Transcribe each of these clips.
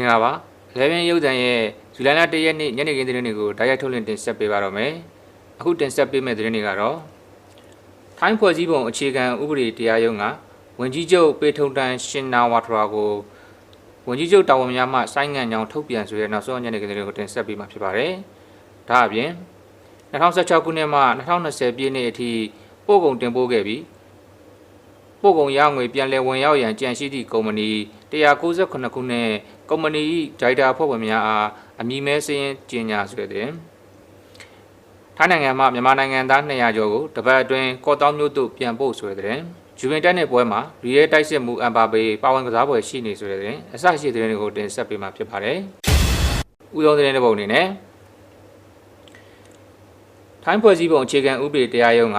မင်္ဂလာပါ11ရုပ်သံရဲ့ဇူလိုင်လ1ရက်နေ့ညနေခင်းသတင်းတွေကိုဓာတ်ရိုက်ထုတ်လွှင့်တင်ဆက်ပေးပါတော့မယ်အခုတင်ဆက်ပေးမယ့်သတင်းတွေကတော့ထိုင်းဖွဲ့စည်းပုံအခြေခံဥပဒေတရားရုံးကဝန်ကြီးချုပ်ပေထုံတန်ရှင်နာဝါထရာကိုဝန်ကြီးချုပ်တာဝန်များမှဆိုင်းငံ့ကြောင်းထုတ်ပြန်ဆိုတဲ့နောက်ဆုံးညနေခင်းသတင်းတွေကိုတင်ဆက်ပေးမှာဖြစ်ပါတယ်ဒါအပြင်2016ခုနှစ်မှ2020ပြည့်နှစ်အထိပို့ကုန်တင်ပို့ခဲ့ပြီးပို့ကုန်ရငွေပြန်လည်ဝင်ရောက်ရန်ကြံရှိသည့်ကုမ္ပဏီ198ခုနဲ့ ကုမ္ပဏီဒိုက်တာဖွဲ့ဝင်များအားအမည်မဲစရင်းကြေညာဆိုတဲ့ထိုင်းနိုင်ငံမှမြန်မာနိုင်ငံသား200ကျော်ကိုတပတ်အတွင်းကော့တောင်းမြို့သို့ပြန်ပို့ဆိုတဲ့ဂျူဗင်တက်နယ်ပွဲမှာရီရဲတိုက်စစ်မှုအမ်ပါဘေပါဝင်ကစားပွဲရှိနေဆိုတဲ့အစရှိတဲ့တွေကိုတင်ဆက်ပေးမှာဖြစ်ပါတယ်။ဥဆုံးတဲ့တဲ့ပုံအနေနဲ့ထိုင်းဖွဲ့စည်းပုံအခြေခံဥပဒေတရားရုံးက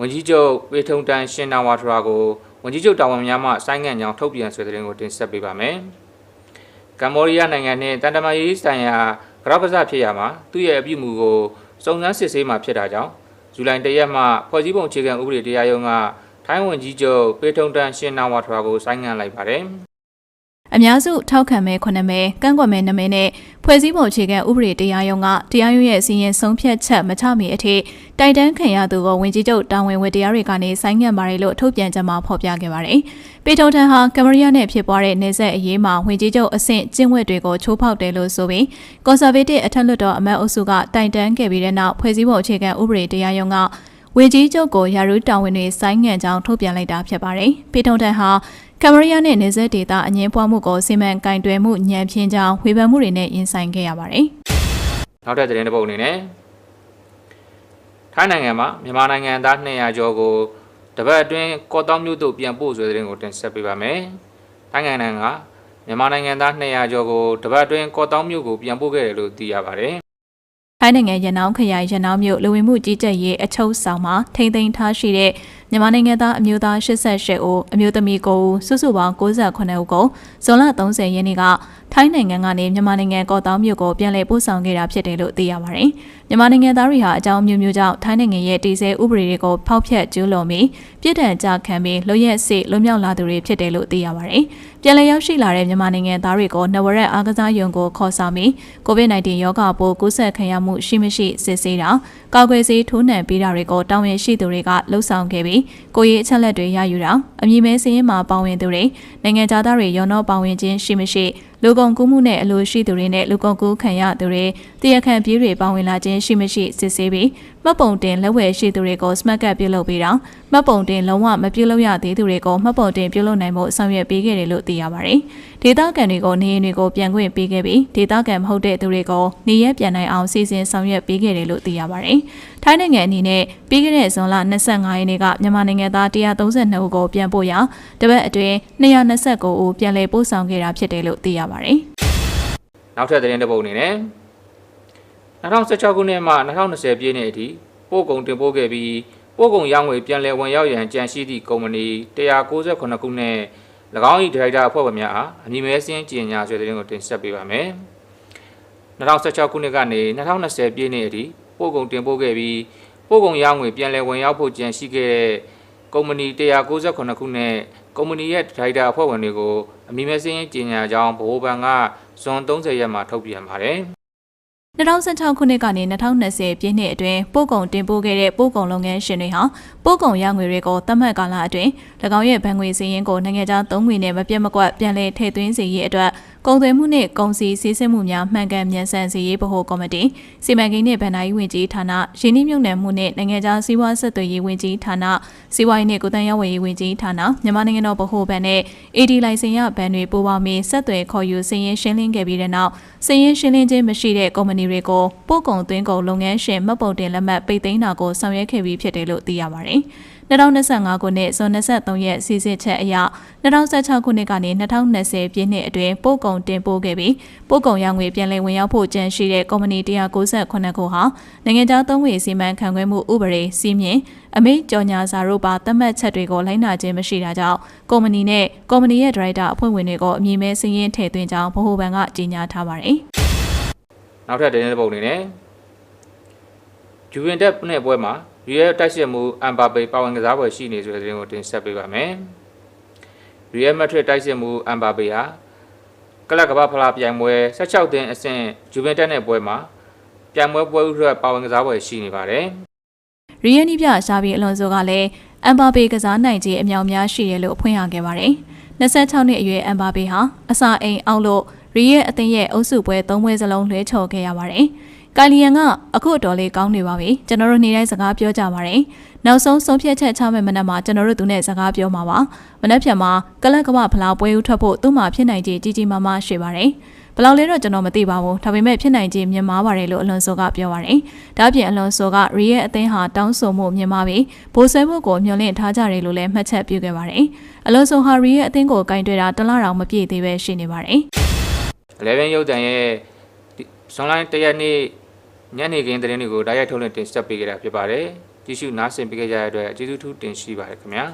ဝန်ကြီးချုပ်ပေထုံတန်ရှင်နာဝါထရာကိုဝန်ကြီးချုပ်တာဝန်များမှဆိုင်းငံ့ကြောင်းထုတ်ပြန်ဆွေးတဲ့ရင်ကိုတင်ဆက်ပေးပါမယ်။ ကမ္ဘောဒီးယားနိုင်ငံနဲ့တန်တမာရေးဆိုင်ရာကရပစဖြစ်ရမှာသူ့ရဲ့အပြုအမူကိုစုံစမ်းစစ်ဆေးမှဖြစ်တာကြောင့်ဇူလိုင်၁ရက်မှဖွဲ့စည်းပုံအခြေခံဥပဒေတရားရုံးကထိုင်းဝန်ကြီးချုပ်ပေထုံတန်ရှင်နာဝါထရာကိုဆိုင်းငံ့လိုက်ပါတယ်။အများစုထောက်ခံမဲ9မဲကန့်ကွက်မဲ9မဲနဲ့ ဖွဲ့စည်းပုံအခြေခံဥပဒေတရားရုံးကတရားရုံးရဲ့စီရင်ဆုံးဖြတ်ချက်မချမီအထိတိုက်တန်းခံရသူကိုဝင်ကြီးချုပ်တာဝန်ဝတ္တရားတွေကနေဆိုင်းငံ့ပါတယ်လို့ထုတ်ပြန်ကြမှာဖော်ပြခဲ့ပါတယ်။ပေထုံထန်ဟာကမ္ဘောဒီးယားနဲ့ဖြစ်ပွားတဲ့နေဆက်အရေးမှာဝင်ကြီးချုပ်အဆင့်ကျင့်ဝတ်တွေကိုချိုးဖောက်တယ်လို့ဆိုပြီးကွန်ဆာဗေးတစ်အထက်လွှတ်တော်အမတ်အုပ်စုကတိုင်တန်းခဲ့ပြီးတဲ့နောက်ဖွဲ့စည်းပုံအခြေခံဥပဒေတရားရုံးကဝေကြီးချုပ်ကိုယာရုတာဝန်တွေဆိုင်းငံ့ကြောင်းထုတ်ပြန်လိုက်တာဖြစ်ပါတယ်။ပေထုံထန်ဟာ ကမ္ဘောဒီးယားနဲ့နေဆက်ဒေသအငင်းပွားမှုကိုစီမံကင်တွယ်မှုညံဖြင်းကြောင်းဝေဖန်မှုတွေနဲ့ရင်ဆိုင်ခဲ့ရပါတယ်နောက်ထပ်သတင်းတစ်ပုဒ်အနေနဲ့ထိုင်းနိုင်ငံမှာမြန်မာနိုင်ငံသား200ကျော်ကိုတပတ်အတွင်းကော့တောင်းမြို့သို့ပြန်ပို့ဆိုတဲ့သတင်းကိုတင်ဆက်ပေးပါမယ်။ထိုင်းနိုင်ငံကမြန်မာနိုင်ငံသား200ကျော်ကိုတပတ်အတွင်းကော့တောင်းမြို့ကိုပြန်ပို့ခဲ့တယ်လို့သိရပါတယ်။ထိုင်းနိုင်ငံရန်နောင်းခရိုင်ရန်နောင်းမြို့လူဝင်မှုကြီးကြပ်ရေးအချုပ်ဆောင်မှာထိမ့်သိမ်းထားရှိတဲ့ မြန်မာနိုင်ငံသားအမျိုးသား88ဦးအမျိုးသမီး9ဦးစုစုပေါင်း68ဦးကိုဇွန်လ30ရက်နေ့ကထိုင်းနိုင်ငံကနေမြန်မာနိုင်ငံကော့တောင်းမြို့ကိုပြန်လည်ပို့ဆောင်ခဲ့တာဖြစ်တယ်လို့သိရပါတယ်။မြန်မာနိုင်ငံသားတွေဟာအကြောင်းမျိုးမျိုးကြောင့်ထိုင်းနိုင်ငံရဲ့တည်ဆဲဥပဒေတွေကိုဖောက်ဖျက်ကျူးလွန်ပြီးပြည်ထန်ကြခံပြီးလွရက်စစ်လွမြောက်လာသူတွေဖြစ်တယ်လို့သိရပါတယ်။ပြန်လည်ရောက်ရှိလာတဲ့မြန်မာနိုင်ငံသားတွေကိုနဝရက်အားကစားယုံကိုခေါ်ဆောင်ပြီး COVID-19 ရောဂါပိုးကူးစက်ခံရမှုရှိမရှိစစ်ဆေးတာကာကွယ်ဆေးထိုးနှံပေးတာတွေကိုတာဝန်ရှိသူတွေကလှုပ်ဆောင်ခဲ့ပြီးကိုရေးအချက်လက်တွေရယူတာအမည်မဲစင်းရင်မှာပါဝင်သူတွေနိုင်ငံသားတွေရောနောပါဝင်ခြင်းရှိမရှိလူကုန်ကူးမှုနဲ့အလိုရှိသူတွေနဲ့လူကုန်ကူးခံရသူတွေတရားခံပြေးတွေပါဝင်လာခြင်းရှိမရှိစစ်ဆေးပြီးမှတ်ပုံတင်လက်ဝယ်ရှိသူတွေကိုစမတ်ကပ်ပြုလုပ်ပေးတာမှတ်ပုံတင်လုံးဝမပြုလုပ်ရသေးသူတွေကိုမှတ်ပုံတင်ပြုလုပ်နိုင်မှုဆောင်ရွက်ပေးခဲ့တယ်လို့သိရပါတယ်။ဒေသခံတွေကိုနေအိမ်တွေကိုပြန်ခွင့်ပေးခဲ့ပြီးဒေသခံမဟုတ်တဲ့သူတွေကိုနေရက်ပြန်နိုင်အောင်စီစဉ်ဆောင်ရွက်ပေးခဲ့တယ်လို့သိရပါတယ်။ထိုင်းနိုင်ငံအနေနဲ့ပြီးခဲ့တဲ့ဇွန်လ25ရက်နေ့ကမြန်မာနိုင်ငံသား132ဦးကိုပြန်ပို့ရာတပတ်အတွင်း229ဦးပြန်လည်ပို့ဆောင်ခဲ့တာဖြစ်တယ်လို့သိရပါတယ်။။နောက်ထပ်သတင်းတစ်ပုဒ်အနေနဲ့2016ခုနှစ်မှ2020ပြည့်နှစ်အထိပို့ကုန်တင်ပို့ခဲ့ပြီးပို့ကုန်ရောင်းဝယ်ပြန်လည်ဝင်ရောက်ရန်ကြံရှိသည့်ကုမ္ပဏီ198ခုနဲ့၎င်း၏ ဒါရိုက်တာအဖွဲ့ဝင်များအားအမည်မဲစင်းကြေညာဆွေသတင်းကိုတင်ဆက်ပေးပါမယ်။2016ခုနှစ်ကနေ2020ပြည့်နှစ်အထိပို့ကုန်တင်ပို့ခဲ့ပြီးပို့ကုန်ရောင်းဝယ်ပြန်လည်ဝင်ရောက်ဖို့ကြံရှိခဲ့တဲ့ကုမ္ပဏီ198ခုနဲ့ကုမ္ပဏီရဲ့ဒါရိုက်တာအဖွဲ့ဝင်တွေကိုအမည်မဲစင်းကြေညာကြောင်းဗဟိုဘဏ်ကဇွန်30ရက်မှာထုတ်ပြန်ပါတယ်။ 2016ခုနှစ်ကနေ2020ပြည့်နှစ်အတွင်းပို့ကုန်တင်ပို့ခဲ့တဲ့ပို့ကုန်လုပ်ငန်းရှင်တွေဟာပို့ကုန်ရငွေတွေကိုသတ်မှတ်ကာလအတွင်း၎င်းရဲ့ဗန်ငွေစည်းရင်းကိုနိုင်ငံခြားသုံးငွေနဲ့မပြတ်မကွက်ပြန်လည်ထည့်သွင်းစေရေးအတွက် ကုန်သွယ်မှုနှင့်ကုန်စည်စည်းစိမ်မှုများမှန်ကန်မြန်ဆန်စေရေးဗဟိုကော်မတီစီမံကိန်းနှင့်ဗဏ္ဍာရေးဝန်ကြီးဌာနရင်းနှီးမြှုပ်နှံမှုနှင့်နိုင်ငံခြားစီးပွားဆက်သွယ်ရေးဝန်ကြီးဌာနစီးပွားရေးနှင့်ကုသရေးဝန်ကြီးဝန်ကြီးဌာနမြန်မာနိုင်ငံတော်ဗဟိုဘဏ်နှင့် AD လိုင်စင်ရဘဏ်တွေပူးပေါင်းပြီးဆက်သွယ်ခေါ်ယူစည်ရင်းရှင်းလင်းခဲ့ပြီးတဲ့နောက်စည်ရင်းရှင်းလင်းခြင်းမရှိတဲ့ကုမ္ပဏီတွေကိုပို့ကုန်သွင်းကုန်လုပ်ငန်းရှင်မှတ်ပုံတင်လက်မှတ်ပိတ်သိမ်းတာကိုဆောင်ရွက်ခဲ့ပြီးဖြစ်တယ်လို့သိရပါတယ်။ 2025ခုနှစ်ဇွန်23ရက်စီစစ်ချက်အရ2016ခုနှစ်ကနေ2020ပြည့်နှစ်အတွင်းပို့ကုန်တင်ပို့ခဲ့ပြီးပို့ကုန်ရောင်းငွေပြန်လည်ဝင်ရောက်ဖို့ကြံရှိတဲ့ကုမ္ပဏီ198ခုဟာနိုင်ငံခြားသုံးငွေစီမံခန့်ခွဲမှုဥပဒေစီးမြင်အမိန့်ကြော်ညာစာတို့ပါသတ်မှတ်ချက်တွေကိုလိုက်နာခြင်းမရှိတာကြောင့်ကုမ္ပဏီနဲ့ကုမ္ပဏီရဲ့ဒါရိုက်တာအဖွဲ့ဝင်တွေကိုအမည်မဲစည်ရင်းထည့်သွင်းကြောင်းဗဟိုဘဏ်ကကြေညာထားပါတယ်။နောက်ထပ်တင်းတဲ့ပုံအနေနဲ့ဂျူဝင်တက်နဲ့ပွဲမှာ ရီရဲတိုက်စစ်မှုအမ်ဘာပေပါဝင်ကစားပွဲရှိနေဆိုတဲ့သတင်းကိုတင်ဆက်ပေးပါမယ်။ရီရဲမက်ထရစ်တိုက်စစ်မှုအမ်ဘာပေဟာကလပ်ကမ္ဘာဖလားပြိုင်ပွဲ16တင်အဆင့်ဂျူဗင်တက်တဲ့ပွဲမှာပြိုင်ပွဲပွဲဥထွက်ပါဝင်ကစားပွဲရှိနေပါတယ်ရီယယ်နီပြရှာဘီအလွန်ဆိုကလည်းအမ်ဘာပေကစားနိုင်ခြင်းအမြောက်များရှိတယ်လို့ဖွင့်ရခဲ့ပါတယ်။26နှစ်အရွယ်အမ်ဘာပေဟာအစာအိမ်အောက်လို့ရီယယ်အသင်းရဲ့အုပ်စုပွဲ၃ပွဲစလုံးလွှဲချော်ခဲ့ရပါတယ်။ ကိုင်လီယန်ကအခုအတော်လေးကောင်းနေပါပြီ။ကျွန်တော်တို့နေ့တိုင်းစကားပြောကြပါတယ်။နောက်ဆုံးဆုံးဖြတ်ချက်ချမယ့်မနက်မှာကျွန်တော်တို့သူနဲ့စကားပြောမှာပါ။မနက်ဖြန်မှာကလပ်ကမ္ဘာဖလားပွဲဥထွက်ဖို့သူ့မှာဖြစ်နိုင်ခြေကြီးကြီးမားမားရှိပါတယ်။ဘယ်လောက်လဲတော့ကျွန်တော်မသိပါဘူးဒါပေမဲ့ဖြစ်နိုင်ခြေမြင်မားပါတယ်လို့အလွန်ဆိုကပြောပါတယ်ဒါ့အပြင်အလွန်ဆိုကရီရဲ့အသင်းဟာတောင်းဆိုမှုမြင်မာပြီးဘိုးဆွဲဖို့ကိုမျှော်လင့်ထားကြတယ်လို့လည်းမှတ်ချက်ပြုခဲ့ပါတယ်အလွန်ဆိုဟာရီရဲ့အသင်းကိုကင်တွေ့တာတလားတောင်မပြည့်သေးပဲရှိနေပါတယ်11ရုပ်တံရဲ့ဇွန်လတရက်နေ့ ညနေခင်းသတင်းတွေကိုဓာတ်ရိုက်ထုတ်လွှင့်တင်ဆက်ပေးကြတာဖြစ်ပါတယ်ကြည့်ရှုနားဆင်ပေးကြတဲ့အတွက်ကျေးဇူးထူးတင်ရှိပါတယ်ခင်ဗျာ